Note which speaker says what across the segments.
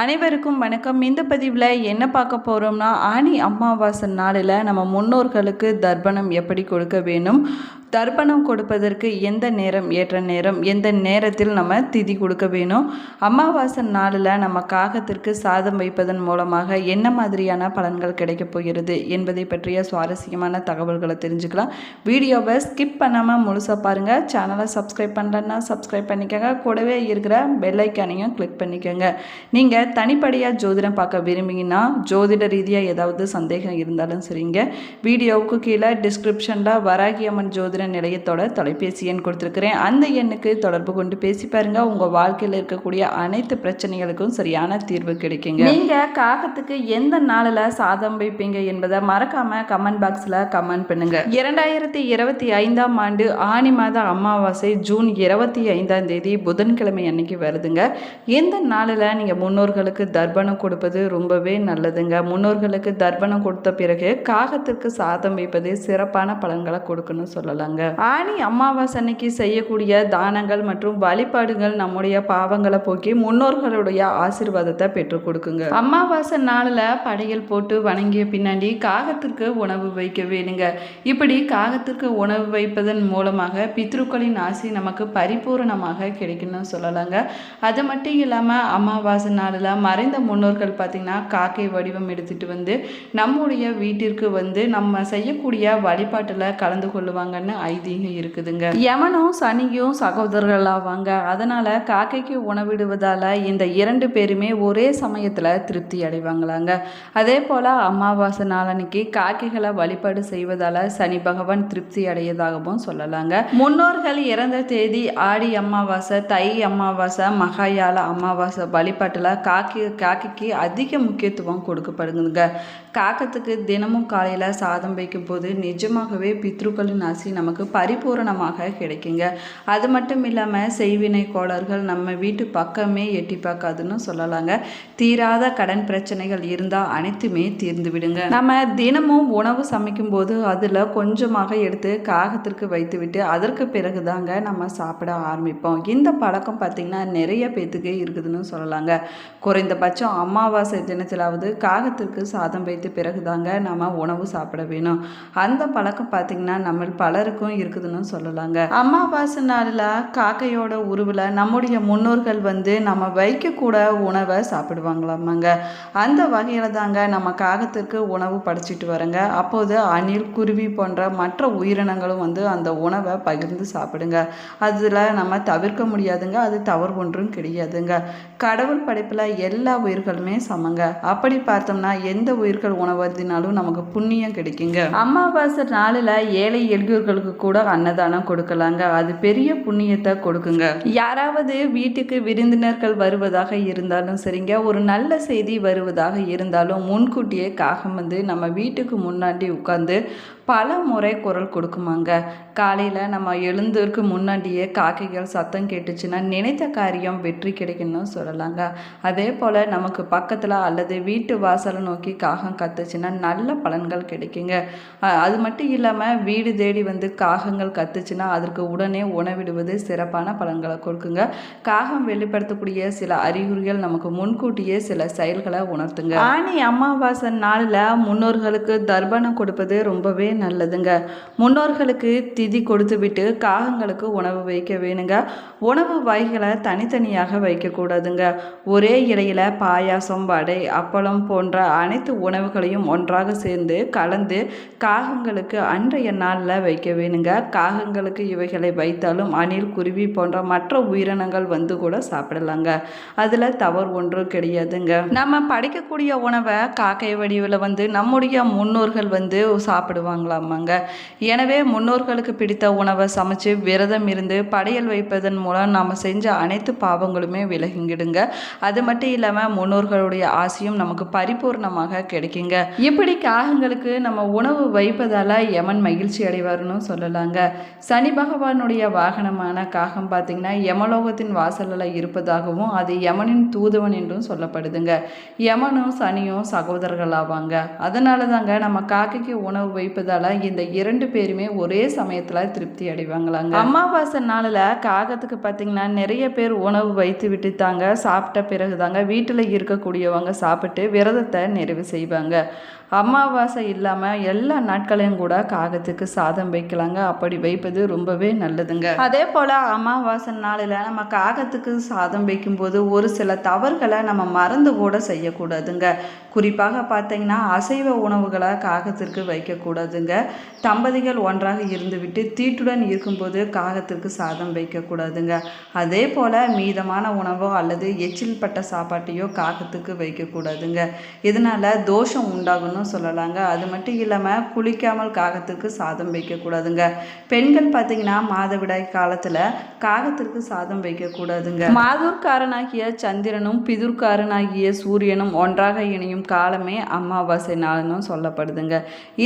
Speaker 1: அனைவருக்கும் வணக்கம். இந்த பதிவில் என்ன பார்க்க போகிறோம்னா ஆனி அமாவாசை நாளில் நம்ம முன்னோர்களுக்கு தர்ப்பணம் எப்படி கொடுக்க வேணும் தர்ப்பணம் கொடுப்பதற்கு எந்த நேரம் ஏற்ற நேரம்? எந்த நேரத்தில் நம்ம திதி கொடுக்க வேணும்? அமாவாசை நாளில் நம்ம காகத்திற்கு சாதம் வைப்பதன் மூலமாக என்ன மாதிரியான பலன்கள் கிடைக்கப் போகிறது என்பதை பற்றிய சுவாரஸ்யமான தகவல்களை தெரிஞ்சுக்கலாம். வீடியோவை ஸ்கிப் பண்ணாமல் முழுசாக பாருங்கள் சேனலை சப்ஸ்கிரைப் பண்ணலன்னா சப்ஸ்கிரைப் பண்ணிக்கோங்க. கூடவே இருக்கிற பெல்லைக்கானையும் கிளிக் பண்ணிக்கோங்க. நீங்கள் தனிப்படையாக ஜோதிடம் பார்க்க விரும்பிங்கன்னா ஜோதிட ரீதியாக ஏதாவது சந்தேகம் இருந்தாலும் சரிங்க. வீடியோவுக்கு கீழே டிஸ்கிரிப்ஷனில் வராகி அம்மன் ஜோதிட நிலையத்தோட தொலைபேசி எண் கொடுத்துருக்குறேன். அந்த எண்ணுக்கு தொடர்பு கொண்டு பேசி பாருங்க. உங்கள் வாழ்க்கையில் இருக்கக்கூடிய அனைத்து பிரச்சனைகளுக்கும் சரியான தீர்வு கிடைக்குங்க. நீங்கள் காகத்துக்கு எந்த நாளில் சாதம் வைப்பீங்க என்பதை மறக்காம கமெண்ட் பாக்ஸில் கமெண்ட் பண்ணுங்க. இரண்டாயிரத்தி இருபத்தி ஐந்தாம் ஆண்டு ஆனி மாத அமாவாசை ஜூன் இருபத்தி ஐந்தாம் தேதி புதன்கிழமை அன்னைக்கு வருதுங்க. இந்த நாளில் நீங்கள் முன்னோர்களுக்கு தர்ப்பணம் கொடுப்பது ரொம்பவே நல்லதுங்க. முன்னோர்களுக்கு தர்ப்பணம் கொடுத்த பிறகு காகத்திற்கு சாதம் வைப்பது சிறப்பான பலன்களை கொடுக்குன்னு சொல்லலாங்க. ஆணி அமாவாசை அன்னைக்கு செய்யக்கூடிய தானங்கள் மற்றும் வழிபாடுகள் நம்முடைய பாவங்களை போக்கி முன்னோர்களுடைய ஆசீர்வாதத்தை பெற்றுக் கொடுக்குங்க. அமாவாசை நாளில் படையல் போட்டு வணங்கிய பின்னாடி காகத்திற்கு உணவு வைக்க வேணுங்க. இப்படி காகத்திற்கு உணவு வைப்பதன் மூலமாக பித்ருக்களின் ஆசி நமக்கு பரிபூரணமாக கிடைக்கும்னு சொல்லலாங்க. அது மட்டும் இல்லாமல் அமாவாசை நாளில் மறைந்த முன்னோர்கள் பார்த்திங்கன்னா காக்கை வடிவம் எடுத்துட்டு வந்து நம்முடைய வீட்டிற்கு வந்து நம்ம செய்யக்கூடிய வழிபாட்டில் கலந்து கொள்ளுவாங்கன்னு ஐதீகம் இருக்குதுங்க. யமனும் சனியும் சகோதரர்களாவாங்க அதனால் காக்கைக்கு உணவிடுவதால் இந்த இரண்டு பேருமே ஒரே சமயத்தில் திருப்தி அடைவாங்களாங்க. அதே போல் அமாவாசை நாளன்னைக்கு காக்கைகளை வழிபாடு செய்வதால் சனி பகவான் திருப்தி அடையதாகவும் சொல்லலாங்க. முன்னோர்கள் இறந்த தேதி ஆடி அமாவாசை தை அமாவாசை மகாயால அமாவாசை வழிபாட்டில் காக்கி காக்கைக்கு அதிக முக்கியத்துவம் கொடுக்கப்படுதுங்க. காக்கத்துக்கு தினமும் காலையில் சாதம் வைக்கும்போது நிஜமாகவே பித்ருக்களின் ஆசி நமக்கு பரிபூரணமாக கிடைக்குங்க. அது மட்டும் இல்லாமல் செய்வினை கோளர்கள் நம்ம வீட்டு பக்கமே எட்டி பார்க்காதுன்னு சொல்லலாங்க. தீராத கடன் பிரச்சனைகள் இருந்தால் அனைத்துமே தீர்ந்து விடுங்க. நம்ம தினமும் உணவு சமைக்கும்போது அதில் கொஞ்சமாக எடுத்து காகத்திற்கு வைத்துவிட்டு அதற்கு பிறகு தாங்க நம்ம சாப்பிட ஆரம்பிப்போம். இந்த பழக்கம் பார்த்திங்கன்னா நிறைய பேத்துக்கு இருக்குதுன்னு சொல்லலாங்க. குறைந்தபட்சம் அமாவாசை தினத்திலாவது காகத்திற்கு சாதம் வைத்த பிறகு தாங்க நம்ம உணவு சாப்பிட வேணும். அந்த பழக்கம் பார்த்திங்கன்னா நம்ம பலருக்கும் இருக்குதுன்னு சொல்லலாங்க. அமாவாசை நாளில் காக்கையோட உருவில் நம்முடைய முன்னோர்கள் வந்து நம்ம வைக்கக்கூட உணவை சாப்பிடுவாங்களாமாங்க. அந்த வகையில் தாங்க நம்ம காகத்திற்கு உணவு படைச்சிட்டு வரங்க. அப்போது அணில் குருவி போன்ற மற்ற உயிரினங்களும் வந்து அந்த உணவை பகிர்ந்து சாப்பிடுங்க. அதில் நம்ம தவிர்க்க முடியாதுங்க. அது தவறு ஒன்றும் கிடையாதுங்க. கடவுள் படைப்பில் எல்லா உயிர்களுமே சமங்க. அப்படி பார்த்தோம்னா எந்த உயிர்கள் உணவருந்தினாலும் நமக்கு புண்ணியம் கிடைக்குங்க. அமாவாசை நாளில் ஏழை எளியோர்களுக்கு கூட அன்னதானம் கொடுக்கலாங்க. அது பெரிய புண்ணியத்தை கொடுக்குங்க. யாராவது வீட்டுக்கு விருந்தினர்கள் வருவதாக இருந்தாலும் சரிங்க. ஒரு நல்ல செய்தி வருவதாக இருந்தாலும் முன்கூட்டியே காகம் வந்து நம்ம வீட்டுக்கு முன்னாடி உட்காந்து பல முறை குரல் கொடுக்குமாங்க. காலையில் நம்ம எழுந்ததற்கு முன்னாடியே காக்கைகள் சத்தம் கேட்டுச்சுன்னா நினைத்த காரியம் வெற்றி கிடைக்குன்னு சொல்லலாங்க. அதே போல் நமக்கு பக்கத்தில் அல்லது வீட்டு வாசலை நோக்கி காகம் கத்துச்சுன்னா நல்ல பலன்கள் கிடைக்குங்க. அது மட்டும் இல்லாமல் வீடு தேடி வந்து காகங்கள் கத்துச்சுன்னா அதற்கு உடனே உணவிடுவது சிறப்பான பலன்களை கொடுக்குங்க. காகம் வெளிப்படுத்தக்கூடிய சில அறிகுறிகள் நமக்கு முன்கூட்டியே சில செயல்களை உணர்த்துங்க. ஆனி அமாவாசை நாளில் முன்னோர்களுக்கு தர்ப்பணம் கொடுப்பது ரொம்பவே நல்லதுங்க. முன்னோர்களுக்கு திதி கொடுத்து விட்டு காகங்களுக்கு உணவு வைக்க வேணுங்க. உணவு வகைகளை தனித்தனியாக வைக்கக்கூடாதுங்க. ஒரே இலையில் பாயாசம் வடை அப்பளம் போன்ற அனைத்து உணவுகளையும் ஒன்றாக சேர்ந்து கலந்து காகங்களுக்கு அன்றைய நாளில் வைக்க வேணுங்க. காகங்களுக்கு இவைகளை வைத்தாலும் அணில் குருவி போன்ற மற்ற உயிரினங்கள் வந்து கூட சாப்பிடலாங்க. அதில் தவறு ஒன்றும் கிடையாதுங்க. நம்ம படைக்கக்கூடிய உணவை காக்கை வடிவில் வந்து நம்முடைய முன்னோர்கள் வந்து சாப்பிடுவாங்க. சாப்பிடுவாங்களாமாங்க எனவே முன்னோர்களுக்கு பிடித்த உணவை சமைச்சு விரதம் இருந்து படையல் வைப்பதன் மூலம் நாம் செஞ்ச அனைத்து பாவங்களுமே விலகிங்கிடுங்க. அது மட்டும் இல்லாமல் முன்னோர்களுடைய ஆசையும் நமக்கு பரிபூர்ணமாக கிடைக்குங்க. இப்படி காகங்களுக்கு நம்ம உணவு வைப்பதால் யமன் மகிழ்ச்சி அடைவார்னு சொல்லலாங்க. சனி பகவானுடைய வாகனமான காகம் பார்த்தீங்கன்னா யமலோகத்தின் வாசலில் இருப்பதாகவும் அது யமனின் தூதுவன் என்றும் சொல்லப்படுதுங்க. யமனும் சனியும் சகோதரர்களாவாங்க. அதனால தாங்க நம்ம காக்கைக்கு உணவு வைப்பதால் இருந்தால இந்த இரண்டு பேருமே ஒரே சமயத்தில் திருப்தி அடைவாங்களாங்க. அமாவாசை நாளில் காகத்துக்கு பார்த்தீங்கன்னா நிறைய பேர் உணவு வைத்து விட்டு தாங்க சாப்பிட்ட பிறகு தாங்க வீட்டில் இருக்கக்கூடியவங்க சாப்பிட்டு விரதத்தை நிறைவு செய்வாங்க. அமாவாசை இல்லாமல் எல்லா நாட்களையும் கூட காகத்துக்கு சாதம் வைக்கலாங்க. அப்படி வைப்பது ரொம்பவே நல்லதுங்க. அதே போல் அமாவாசை நாளில் நம்ம காகத்துக்கு சாதம் வைக்கும்போது ஒரு சில தவறுகளை நம்ம மறந்து கூட செய்யக்கூடாதுங்க. குறிப்பாக பார்த்தீங்கன்னா அசைவ உணவுகளை காகத்திற்கு வைக்கக்கூடாதுங்க. தம்பதிகள் ஒன்றாக இருந்துவிட்டு தீட்டுடன் இருக்கும்போது காகத்திற்கு சாதம் வைக்கக்கூடாதுங்க. அதே போல் மீதமான உணவோ அல்லது எச்சில் பட்ட சாப்பாட்டையோ காகத்துக்கு வைக்கக்கூடாதுங்க. இதனால் தோஷம் உண்டாகணும் சொல்லலாங்க. அது மட்டும் இல்லாமல் குளிக்காமல் காகத்துக்கு சாதம் வைக்கக்கூடாதுங்க. பெண்கள் பார்த்தீங்கன்னா மாதவிடாய் காலத்தில் காகத்திற்கு சாதம் வைக்கக்கூடாதுங்க. மாதூர்காரனாகிய சந்திரனும் பிதுர்காரனாகிய சூரியனும் ஒன்றாக இணையும் காலமே அமாவாசை நாள்னு சொல்லப்படுதுங்க.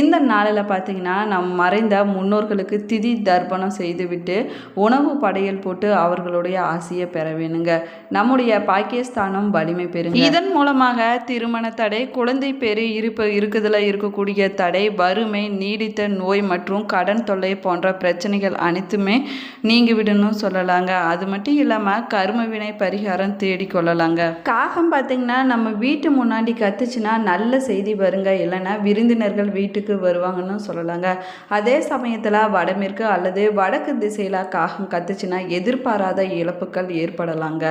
Speaker 1: இந்த நாளில் பார்த்தீங்கன்னா நம் மறைந்த முன்னோர்களுக்கு திதி தர்ப்பணம் செய்துவிட்டு உணவு படையல் போட்டு அவர்களுடைய ஆசையை பெற வேணுங்க நம்முடைய பாகிஸ்தானம் வலிமை பெறுங்க. இதன் மூலமாக திருமண தடை குழந்தை பேரு இருப்ப இருக்குதில் இருக்கக்கூடிய தடை வறுமை நீடித்த நோய் மற்றும் கடன் தொல்லை போன்ற பிரச்சனைகள் அனைத்துமே நீங்கிவிடணும் சொல்லலாங்க. அது மட்டும் இல்லாமல் கரும வினை பரிகாரம் தேடிக்கொள்ளலாங்க காகம் பார்த்தீங்கன்னா நம்ம வீட்டு முன்னாடி கத்துச்சுன்னா நல்ல செய்தி வருங்க. இல்லைன்னா விருந்தினர்கள் வீட்டுக்கு வருவாங்கன்னு சொல்லலாங்க. அதே சமயத்தில் வடமேற்கு அல்லது வடக்கு திசையில் காகம் கத்துச்சுன்னா எதிர்பாராத இழப்புகள் ஏற்படலாங்க.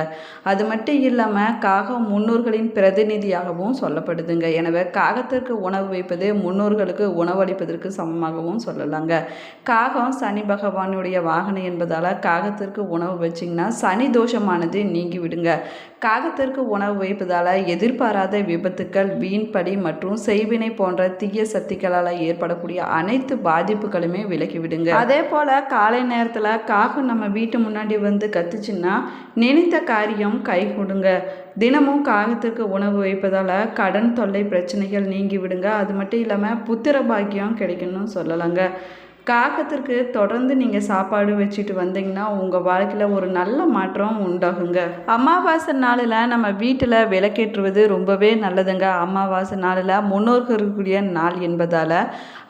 Speaker 1: அது மட்டும் இல்லாமல் காகம் முன்னோர்களின் பிரதிநிதியாகவும் சொல்லப்படுதுங்க. எனவே காகத்திற்கு உணவு வைப்பது முன்னோர்களுக்கு உணவளிப்பதற்கு சமமாகவும் சொல்லலாங்க. காகம் சனி பகவானுடைய வாகனம் என்பதால் காகத்திற்கு உணவு வச்சிங்கன்னா சனி தோஷமானது நீங்கி விடுங்க. காகத்திற்கு உணவு வைப்பதால் எதிர்பாராத விபத்துக்கள் வீண்படி மற்றும் செய்வினை போன்ற தீய சக்திகளால் ஏற்படக்கூடிய அனைத்து பாதிப்புகளுமே விலக்கிவிடுங்க அதே போல் காலை நேரத்தில் காகம் நம்ம வீட்டு முன்னாடி வந்து கத்துச்சுன்னா நினைத்த காரியம் கை கொடுங்க. தினமும் காகத்திற்கு உணவு வைப்பதால் கடன் தொல்லை பிரச்சனைகள் நீங்கி விடுங்க. அது மட்டும் இல்லாமல் புத்திர பாக்கியம் கிடைக்கணும்னு சொல்லலாங்க. காகத்திற்கு தொடர்ந்து நீங்கள் சாப்பாடு வச்சுட்டு வந்தீங்கன்னா உங்கள் வாழ்க்கையில் ஒரு நல்ல மாற்றம் உண்டாகுங்க. அமாவாசை நாளில் நம்ம வீட்டில் விளக்கேற்றுவது ரொம்பவே நல்லதுங்க. அமாவாசை நாளில் முன்னோர்களுக்குரிய நாள் என்பதால்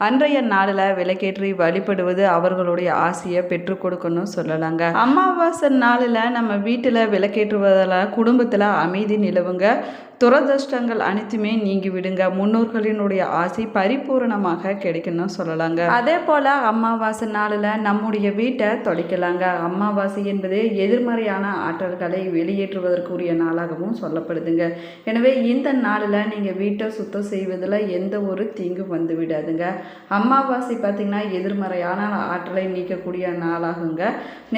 Speaker 1: அன்றைய நாளில் விளக்கேற்றி வழிபடுவது அவர்களுடைய ஆசையை பெற்றுக் கொடுக்கணும்னு சொல்லலாங்க. அமாவாசை நாளில் நம்ம வீட்டில் விளக்கேற்றுவதால் குடும்பத்தில் அமைதி நிலவுங்க. துரதிருஷ்டங்கள் அனைத்துமே நீங்கி விடுங்க. முன்னோர்களினுடைய ஆசை பரிபூரணமாக கிடைக்கணும்னு சொல்லலாங்க. அதே போல் அமாவாசை நாளில் நம்முடைய வீட்டை தொலைக்கலாங்க அமாவாசை என்பது எதிர்மறையான ஆற்றல்களை வெளியேற்றுவதற்குரிய நாளாகவும் சொல்லப்படுதுங்க. எனவே இந்த நாளில் நீங்கள் வீட்டை சுத்தம் செய்வதில் எந்த ஒரு தீங்கும் வந்து விடாதுங்க. அமாவாசை பார்த்திங்கன்னா எதிர்மறையான ஆற்றலை நீக்கக்கூடிய நாளாகுங்க.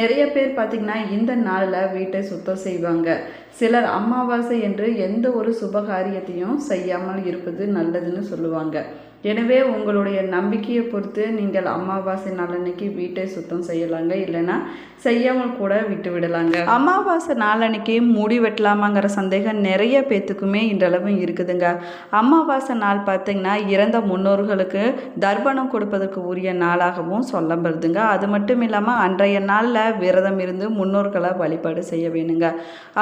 Speaker 1: நிறைய பேர் பார்த்திங்கன்னா இந்த நாளில் வீட்டை சுத்தம் செய்வாங்க. சிலர் அமாவாசை என்று எந்த ஒரு சுபகாரியத்தையும் செய்யாமல் இருப்பது நல்லதுன்னு சொல்லுவாங்க. எனவே உங்களுடைய நம்பிக்கையை பொறுத்து நீங்கள் அமாவாசை நாளன்னைக்கு வீட்டை சுத்தம் செய்யலாங்க இல்லைன்னா செய்யாமல் கூட விட்டு விடலாங்க. அமாவாசை நாளன்னைக்கு முடி வெட்டலாமாங்கிற சந்தேகம் நிறைய பேத்துக்குமே இன்றளவும் இருக்குதுங்க. அமாவாசை நாள் பார்த்தீங்கன்னா இறந்த முன்னோர்களுக்கு தர்ப்பணம் கொடுப்பதற்கு உரிய நாளாகவும் சொல்லப்படுதுங்க. அது மட்டும் இல்லாமல் அன்றைய நாளில் விரதம் இருந்து முன்னோர்களை வழிபாடு செய்ய வேணுங்க.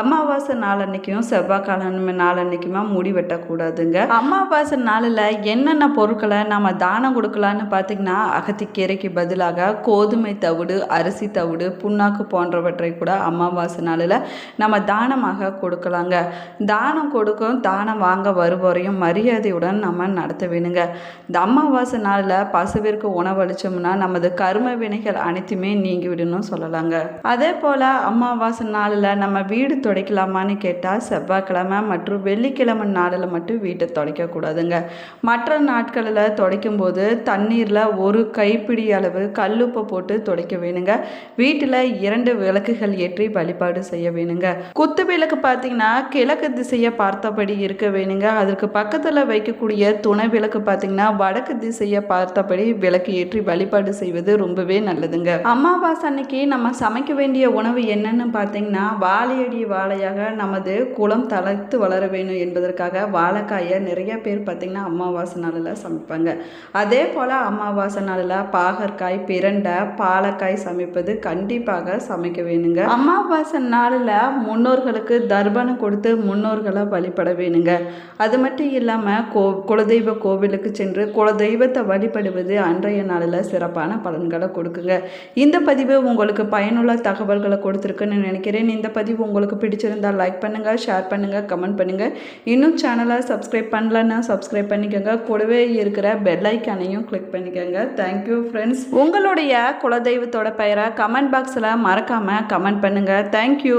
Speaker 1: அமாவாசை நாளன்னைக்கும் செவ்வாய்க்கிழமை நாளன்னைக்குமா முடி வெட்டக்கூடாதுங்க. அமாவாசை நாளில் என்னென்ன பொருட்களை நம்ம தானம் கொடுக்கலான்னு பார்த்தீங்கன்னா அகத்திக்கீரைக்கு பதிலாக கோதுமை தவிடு அரிசி தவிடு புண்ணாக்கு போன்றவற்றை கூட அமாவாசை நாளில் நம்ம தானமாக கொடுக்கலாங்க. தானம் கொடுக்கும் தானம் வாங்க வருவோரையும் மரியாதையுடன் நம்ம நடத்த வேணுங்க. இந்த அமாவாசை நாளில் பசுவிற்கு உணவளித்தோம்னா நமது கரும வினைகள் அனைத்துமே நீங்கிவிடணும் சொல்லலாங்க. அதே போல் அமாவாசை நாளில் நம்ம வீடு துடைக்கலாமான்னு கேட்டால் செவ்வாய்க்கிழமை மற்றும் வெள்ளிக்கிழமை நாளில் மட்டும் வீட்டை துடைக்கக்கூடாதுங்க. மற்ற நாட்கள் நாட்களில் துடைக்கும் போது தண்ணீரில் ஒரு கைப்பிடி அளவு கல்லுப்பை போட்டு துடைக்க வேணுங்க. வீட்டில் இரண்டு விளக்குகள் ஏற்றி வழிபாடு செய்ய வேணுங்க. குத்து விளக்கு பார்த்தீங்கன்னா கிழக்கு திசையை பார்த்தபடி இருக்க வேணுங்க. அதற்கு பக்கத்தில் வைக்கக்கூடிய துணை விளக்கு பார்த்தீங்கன்னா வடக்கு திசையை பார்த்தபடி விளக்கு ஏற்றி வழிபாடு செய்வது ரொம்பவே நல்லதுங்க. அமாவாசை அன்னைக்கு நம்ம சமைக்க வேண்டிய உணவு என்னன்னு பார்த்தீங்கன்னா வாழையடி வாழையாக நமது குளம் தளர்த்து வளர வேணும் என்பதற்காக வாழைக்காயை நிறைய பேர் பார்த்தீங்கன்னா அமாவாசை நாளில் சமைப்பாங்க. அதே போல் அமாவாசை நாளில் பாகற்காய் பிரண்டை பாலக்காய் சமைப்பது கண்டிப்பாக சமைக்க வேணுங்க. அமாவாசை நாளில் முன்னோர்களுக்கு தர்பணம் கொடுத்து முன்னோர்களை வழிபட வேணுங்க. அது மட்டும் இல்லாமல் கோ குலதெய்வ கோவிலுக்கு சென்று குலதெய்வத்தை வழிபடுவது அன்றைய நாளில் சிறப்பான பலன்களை கொடுக்குங்க. இந்த பதிவு உங்களுக்கு பயனுள்ள தகவல்களை கொடுத்துருக்குன்னு நினைக்கிறேன். இந்த பதிவு உங்களுக்கு பிடிச்சிருந்தால் லைக் பண்ணுங்கள் ஷேர் பண்ணுங்கள் கமெண்ட் பண்ணுங்கள் இன்னும் சேனலை சப்ஸ்கிரைப் பண்ணலன்னா சப்ஸ்கிரைப் பண்ணிக்கோங்க. கூடவே இருக்கிற பெல் ஐக்கானையும் கிளிக் பண்ணிக்கோங்க. தேங்க்யூ ஃப்ரெண்ட்ஸ் உங்களுடைய குலதெய்வத்தோட பெயரை கமெண்ட் பாக்ஸில் மறக்காமல் கமெண்ட் பண்ணுங்கள் தேங்க்யூ